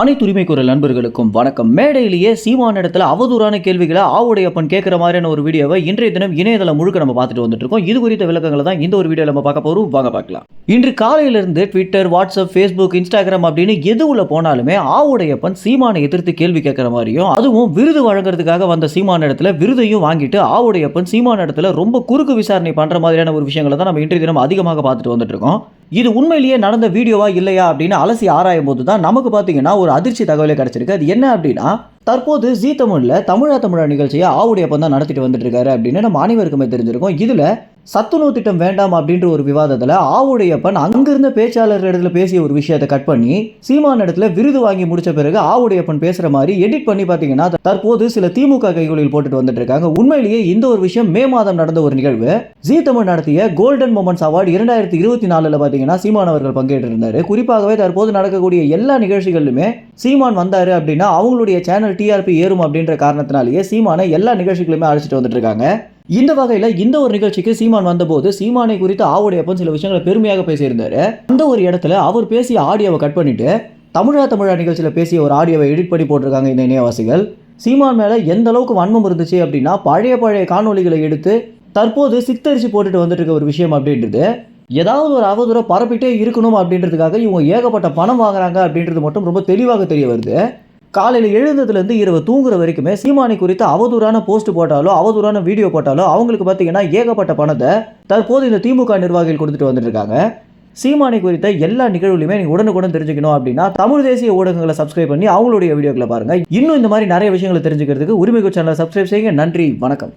அனைத்து உரிமை குரல் நண்பர்களுக்கும் வணக்கம். மேடையிலேயே சீமான இடத்துல அவதூறான கேள்விகளை ஆவுடையப்பன் கேட்குற மாதிரியான ஒரு வீடியோவை இன்றைய தினம் இணையதளம் முழுக்க நம்ம பார்த்துட்டு வந்துட்டு இருக்கோம். இது குறித்த விளக்கங்களை தான் இந்த ஒரு வீடியோவில் நம்ம பார்க்க போகிறோம் வாங்க பார்க்கலாம். இன்று காலையிலிருந்து ட்விட்டர் வாட்ஸ்அப் ஃபேஸ்புக் இன்ஸ்டாகிராம் அப்படின்னு எது உள்ள போனாலுமே ஆவுடையப்பன் சீமானை எதிர்த்து கேள்வி கேட்குற மாதிரியும் அதுவும் விருது வழங்குறதுக்காக வந்த சீமான இடத்துல விருதையும் வாங்கிட்டு ஆவுடையப்பன் சீமான இடத்துல ரொம்ப குறுக்கு விசாரணை பண்ணுற மாதிரியான ஒரு விஷயங்களை தான் நம்ம இன்றைய தினம் அதிகமாக பார்த்துட்டு வந்துட்டு இருக்கோம். இது உண்மையிலேயே நடந்த வீடியோவா இல்லையா அப்படின்னு அலசி ஆராயும் போது தான் நமக்கு பார்த்தீங்கன்னா ஒரு அதிர்ச்சி தகவலே கிடச்சிருக்கு. அது என்ன அப்படின்னா தற்போது ஜீ தமிழில் தமிழா தமிழா நிகழ்ச்சியை ஆவுடையப்பன் தான் நடத்திட்டு வந்துட்டு இருக்காரு அப்படின்னு நம்ம அனைவருக்குமே தெரிஞ்சிருக்கும். இதில் சத்துணவு திட்டம் வேண்டாம் அப்படின்ற ஒரு விவாதத்தில் ஆவுடையப்பன் அங்கிருந்த பேச்சாளர் இடத்துல பேசிய ஒரு விஷயத்தை கட் பண்ணி சீமான் இடத்துல விருது வாங்கி முடிச்ச பிறகு ஆவுடையப்பன் பேசுகிற மாதிரி எடிட் பண்ணி பார்த்தீங்கன்னா தற்போது சில திமுக கைகளில் போட்டுட்டு வந்துட்டு இருக்காங்க. உண்மையிலேயே இந்த ஒரு விஷயம் மே மாதம் நடந்த ஒரு நிகழ்வு. ஜி தமிழ் நடத்திய கோல்டன் மொமெண்ட்ஸ் அவார்டு இரண்டாயிரத்தி இருபத்தி நாலில் பார்த்தீங்கன்னா சீமான் அவர்கள் பங்கேற்றிருந்தாரு. குறிப்பாகவே தற்போது நடக்கக்கூடிய எல்லா நிகழ்ச்சிகளிலுமே சீமான் வந்தாரு அப்படின்னா அவங்களுடைய சேனல் டிஆர்பி ஏறும் அப்படின்ற காரணத்தினாலேயே சீமானை எல்லா நிகழ்ச்சிகளுமே அழைச்சிட்டு வந்துட்டு இருக்காங்க. இந்த வகையில் இந்த ஒரு நிகழ்ச்சிக்கு சீமான் வந்தபோது சீமானை குறித்து ஆவுடையப்பன் சில விஷயங்களை பெருமையாக பேசியிருந்தாரு. அந்த ஒரு இடத்துல அவர் பேசிய ஆடியோவை கட் பண்ணிட்டு தமிழா தமிழா நிகழ்ச்சியில் பேசிய ஒரு ஆடியோவை எடிட் பண்ணி போட்டிருக்காங்க இந்த இணையவாசிகள். சீமான் மேலே எந்த அளவுக்கு வன்மம் இருந்துச்சு அப்படின்னா பழைய பழைய காணொளிகளை எடுத்து தற்போது சித்தரிச்சு போட்டுட்டு வந்துட்டு இருக்க ஒரு விஷயம் அப்படின்றது. ஏதாவது ஒரு அவதூறை பரப்பிட்டே இருக்கணும் அப்படின்றதுக்காக இவங்க ஏகப்பட்ட பணம் வாங்குறாங்க அப்படின்றது மட்டும் ரொம்ப தெளிவாக தெரிய வருது. காலையில் எழுந்ததுலேருந்து இரவு தூங்குற வரைக்குமே சீமானி குறித்து அவதூறான போஸ்ட் போட்டாலோ அவதூறான வீடியோ போட்டாலோ அவங்களுக்கு பார்த்தீங்கன்னா ஏகப்பட்ட பணத்தை தற்போது இந்த திமுக நிர்வாகிகள் கொடுத்துட்டு வந்துட்டு இருக்காங்க சீமானை குறித்த எல்லா நிகழ்வுலையுமே நீங்கள் உடனுக்குடன் தெரிஞ்சுக்கணும் அப்படின்னா தமிழ் தேசிய ஊடகங்களை சப்ஸ்கிரைப் பண்ணி அவங்களுடைய வீடியோக்களை பாருங்கள் இன்னும் இந்த மாதிரி நிறைய விஷயங்களை தெரிஞ்சுக்கிறதுக்கு உரிமைக்கு சேனலை சப்ஸ்கிரைப் செய்யுங்க. நன்றி வணக்கம்.